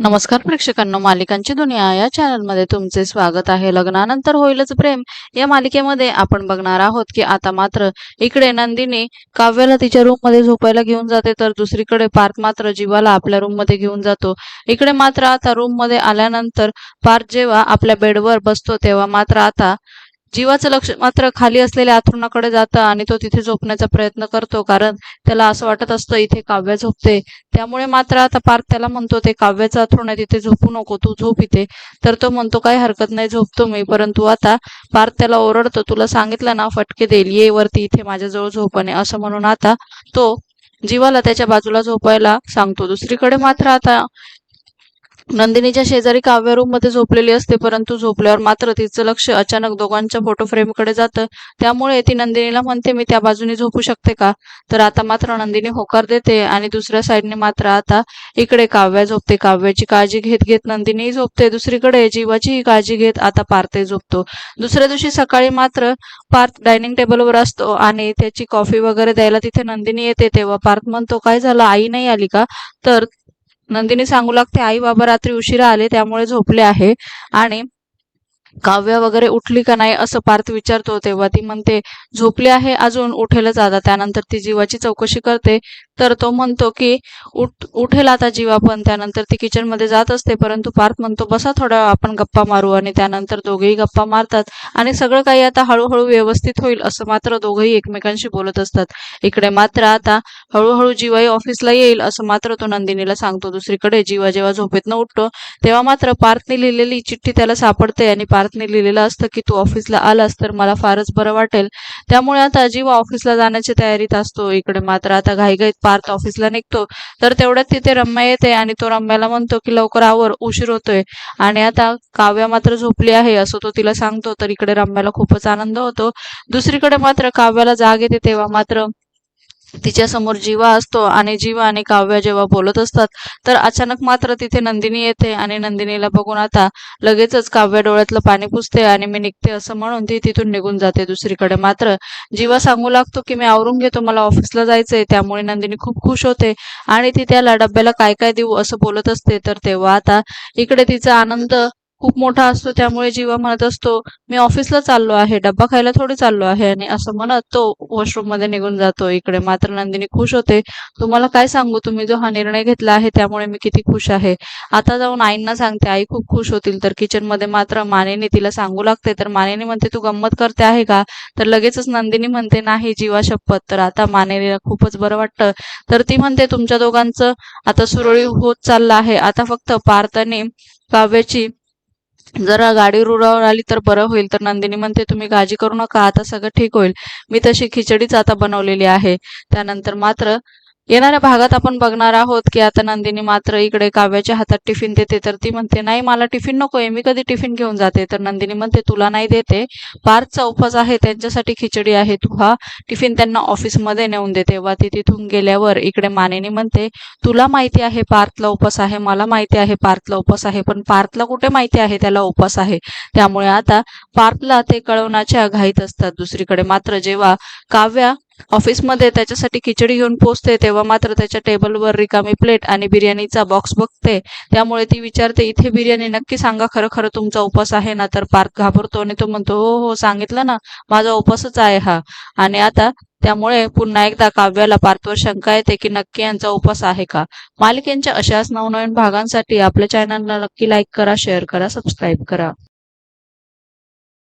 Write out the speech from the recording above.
नमस्कार प्रेक्षकांनो मालिकांची दुनिया या चॅनलमध्ये तुमचे स्वागत आहे. लग्नानंतर होईलच प्रेम. या मालिकेमध्ये आपण बघणार आहोत की आता मात्र इकडे नंदिनी काव्याला तिच्या रूममध्ये झोपायला घेऊन जाते तर दुसरीकडे पार्थ मात्र जीवाला आपल्या रूममध्ये घेऊन जातो. इकडे मात्र आता रूममध्ये आल्यानंतर पार्थ जेव्हा आपल्या बेडवर बसतो तेव्हा मात्र आता जीवाचं लक्ष मात्र खाली असलेल्या अथरुणाकडे जातं आणि तो तिथे झोपण्याचा प्रयत्न करतो कारण त्याला असं वाटत असतं इथे काव्य झोपते. त्यामुळे मात्र आता पार्थ त्याला म्हणतो ते काव्याचं अथरुण आहे तिथे झोपू नको तू झोप इथे. तर तो म्हणतो काही हरकत नाही झोपतो मी परंतु आता पार्थ त्याला ओरडतो तुला सांगितलं ना फटके देईल ये वरती इथे माझ्याजवळ झोपणे असं म्हणून आता तो जीवाला त्याच्या बाजूला झोपायला सांगतो. दुसरीकडे मात्र आता नंदिनीच्या शेजारी काव्य रूममध्ये झोपलेली असते परंतु झोपल्यावर मात्र तिचं लक्ष अचानक दोघांच्या फोटो फ्रेमकडे जातं. त्यामुळे ती नंदिनीला म्हणते मी त्या बाजूने झोपू शकते का? तर आता मात्र नंदिनी होकार देते आणि दुसऱ्या साईडने मात्र आता इकडे काव्या झोपते. काव्याची काळजी घेत घेत नंदिनी झोपते. दुसरीकडे जीवाचीही काळजी घेत आता पार्थे झोपतो. दुसऱ्या दिवशी सकाळी मात्र पार्थ डायनिंग टेबलवर असतो आणि त्याची कॉफी वगैरे द्यायला तिथे नंदिनी येते. तेव्हा पार्थ म्हणतो काय झालं? आई नाही आली का? तर नंदिनी सांगू लागते आई बाबा रात्री उशिरा आले त्यामुळे झोपले आहे. आणि काव्य वगैरे उठली का नाही असं पार्थ विचारतो तेव्हा ती म्हणते झोपली आहे अजून उठेलच आता. त्यानंतर ती जीवाची चौकशी करते. तर तो म्हणतो की उठ उठेल आता जीवा पण. त्यानंतर ती किचनमध्ये जात असते परंतु पार्थ म्हणतो बसा थोडा वेळ आपण गप्पा मारू. आणि त्यानंतर दोघेही गप्पा मारतात. आणि सगळं काही आता हळूहळू व्यवस्थित होईल असं मात्र दोघेही एकमेकांशी बोलत असतात. इकडे मात्र आता हळूहळू जीवाही ऑफिसला येईल असं मात्र तो नंदिनीला सांगतो. दुसरीकडे जीवा जेव्हा झोपेतनं उठतो तेव्हा मात्र पार्थने लिहिलेली चिठ्ठी त्याला सापडते आणि पार्थने लिहिलेलं असतं की तू ऑफिसला आलास तर मला फारच बरं वाटेल. त्यामुळे आता जीवा ऑफिसला जाण्याची तयारीत असतो इकडे मात्र आता घाईघाईत पार्थ ऑफिसला निघतो तर तेवढ्यात तिथे रम्या येते आणि तो रम्याला म्हणतो की लवकर आवर उशीर होतोय. आणि आता काव्या मात्र झोपली आहे असं तो तिला सांगतो तर इकडे रम्याला खूपच आनंद होतो. दुसरीकडे मात्र काव्याला जाग येते तेव्हा मात्र तिच्यासमोर जीवा असतो आणि जीवा आणि काव्य जेव्हा बोलत असतात तर अचानक मात्र तिथे नंदिनी येते आणि नंदिनीला बघून आता लगेचच काव्य डोळ्यातलं पाणी पुसते आणि मी निघते असं म्हणून ती तिथून निघून जाते दुसरीकडे. मात्र जीवा सांगू लागतो की मी आवरून घेतो मला ऑफिसला जायचंय. त्यामुळे नंदिनी खूप खुश होते आणि ती त्याला डब्याला काय काय देऊ असं बोलत असते. तर तेव्हा आता इकडे तिचा आनंद खूप मोठा असतो त्यामुळे जीवा म्हणत असतो मी ऑफिसला चाललो आहे डब्बा खायला थोडी चाललो आहे. आणि असं म्हणत तो वॉशरूममध्ये निघून जातो. इकडे मात्र नंदिनी खुश होते. तुम्हाला काय सांगू? तुम्ही जो हा निर्णय घेतला आहे त्यामुळे मी किती खुश आहे. आता जाऊन आईंना सांगते आई खूप खुश होतील तर किचनमध्ये मात्र मानेने तिला सांगू लागते. तर मानेने म्हणते तू गंमत करते आहे का? तर लगेचच नंदिनी म्हणते नाही जीवा शपथ. तर आता मानेला खूपच बरं वाटतं. तर ती म्हणते तुमच्या दोघांचं आता सुरळीत होत चाललं आहे. आता फक्त पार्थने काव्याची जरा गाडी रुळावर आली तर बरं होईल. तर नंदिनी म्हणते तुम्ही काळजी करू नका आता सगळं ठीक होईल. मी तशी खिचडीच आता बनवलेली आहे. त्यानंतर मात्र येणाऱ्या भागात आपण बघणार आहोत की आता नंदिनी मात्र इकडे काव्याच्या हातात टिफिन देते तर ती म्हणते नाही मला टिफिन नकोय मी कधी टिफिन घेऊन जाते? तर नंदिनी म्हणते तुला नाही देते पार्थचा उपवास आहे त्यांच्यासाठी खिचडी आहे तू हा टिफिन त्यांना ऑफिसमध्ये नेऊन दे. तेव्हा ती तिथून गेल्यावर इकडे मानेनी म्हणते तुला माहिती आहे पार्थला उपवास आहे मला माहिती आहे पार्थला उपवास आहे पण पार्थला कुठे माहिती आहे त्याला उपवास आहे? त्यामुळे आता पार्थला ते कळवण्याच्या घाईत असतात दुसरीकडे. मात्र जेव्हा काव्या ऑफिसमध्ये त्याच्यासाठी खिचडी घेऊन पोचते तेव्हा मात्र त्याच्या टेबलवर रिकामी प्लेट आणि बिर्याणीचा बॉक्स बघते. त्यामुळे ती विचारते इथे बिर्याणी नक्की सांगा खरं खरं तुमचा उपास आहे ना? तर पार्थ घाबरतो आणि तो म्हणतो हो हो सांगितलं ना माझा उपासच आहे हा. आणि आता त्यामुळे पुन्हा एकदा काव्याला पार्थवर शंका येते की नक्की यांचा उपास आहे का? मालिकेंच्या अशाच नवनवीन भागांसाठी आपल्या चॅनलला नक्की लाईक करा शेअर करा सबस्क्राईब करा.